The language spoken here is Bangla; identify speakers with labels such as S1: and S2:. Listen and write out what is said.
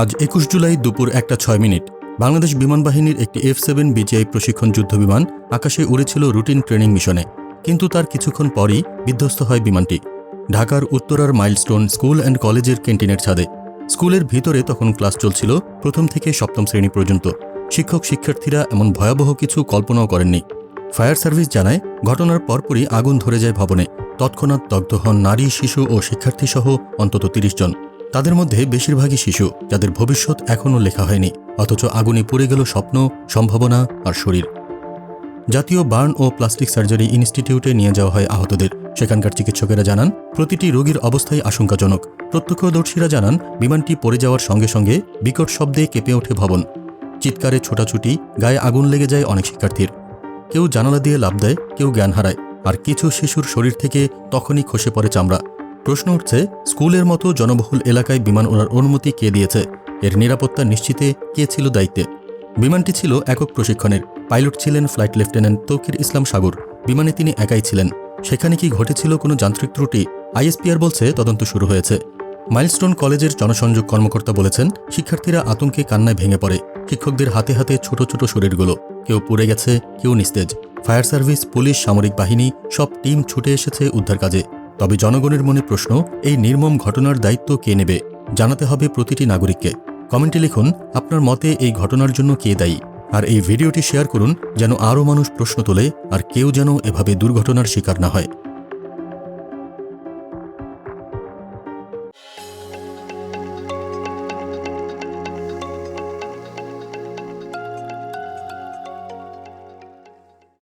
S1: আজ একুশ জুলাই দুপুর একটা ছয় মিনিট। বাংলাদেশ বিমান বাহিনীর একটি এফ সেভেন বিজিআই প্রশিক্ষণ যুদ্ধবিমান আকাশে উড়েছিল রুটিন ট্রেনিং মিশনে। কিন্তু তার কিছুক্ষণ পরই বিধ্বস্ত হয় বিমানটি। ঢাকার উত্তরার মাইলস্টোন স্কুল অ্যান্ড কলেজের ক্যান্টিনের ছাদে। স্কুলের ভিতরে তখন ক্লাস চলছিল প্রথম থেকে সপ্তম শ্রেণি পর্যন্ত। শিক্ষক, শিক্ষার্থীরা এমন ভয়াবহ কিছু কল্পনাও করেননি। ফায়ার সার্ভিস জানায়, ঘটনার পরপরই আগুন ধরে যায় ভবনে। তৎক্ষণাৎ দগ্ধ হন নারী, শিশু ও শিক্ষার্থীসহ অন্তত তিরিশ জন। তাদের মধ্যে বেশিরভাগই শিশু, যাদের ভবিষ্যৎ এখনও লেখা হয়নি, অথচ আগুনে পুড়ে গেল স্বপ্ন, সম্ভাবনা আর শরীর। জাতীয় বার্ন ও প্লাস্টিক সার্জারি ইনস্টিটিউটে নিয়ে যাওয়া হয় আহতদের। সেখানকার চিকিৎসকেরা জানান, প্রতিটি রোগীর অবস্থাই আশঙ্কাজনক। প্রত্যক্ষদর্শীরা জানান, বিমানটি পড়ে যাওয়ার সঙ্গে সঙ্গে বিকট শব্দে কেঁপে ওঠে ভবন। চিৎকারে ছোটাছুটি, গায়ে আগুন লেগে যায় অনেক শিক্ষার্থীর। কেউ জানালা দিয়ে লাভ দেয়, কেউ জ্ঞান হারায়, আর কিছু শিশুর শরীর থেকে তখনই খসে পড়ে চামড়া। প্রশ্ন উঠছে, স্কুলের মতো জনবহুল এলাকায় বিমান ওড়ার অনুমতি কে দিয়েছে? এর নিরাপত্তা নিশ্চিতে কে ছিল দায়িত্বে? বিমানটি ছিল একক প্রশিক্ষণের। পাইলট ছিলেন ফ্লাইট লেফটেন্যান্ট তৌকির ইসলাম সাগর। বিমানে তিনি একাই ছিলেন। সেখানে কি ঘটেছিল কোনো যান্ত্রিক ত্রুটি? আইএসপিআর বলছে তদন্ত শুরু হয়েছে। মাইলস্টোন কলেজের জনসংযোগ কর্মকর্তা বলেছেন, শিক্ষার্থীরা আতঙ্কে কান্নায় ভেঙে পড়ে। শিক্ষকদের হাতে হাতে ছোট ছোট শরীরগুলো। কেউ পুড়ে গেছে, কেউ নিস্তেজ। ফায়ার সার্ভিস, পুলিশ, সামরিক বাহিনী, সব টিম ছুটে এসেছে উদ্ধার কাজে। তবে জনগণের মনে প্রশ্ন, এই নির্মম ঘটনার দায়িত্ব কে নেবে? জানাতে হবে প্রতিটি নাগরিককে। কমেন্টে লিখুন, আপনার মতে এই ঘটনার জন্য কে দায়ী? আর এই ভিডিওটি শেয়ার করুন, যেন আরও মানুষ প্রশ্ন তোলে, আর কেউ যেন এভাবে দুর্ঘটনার শিকার না হয়।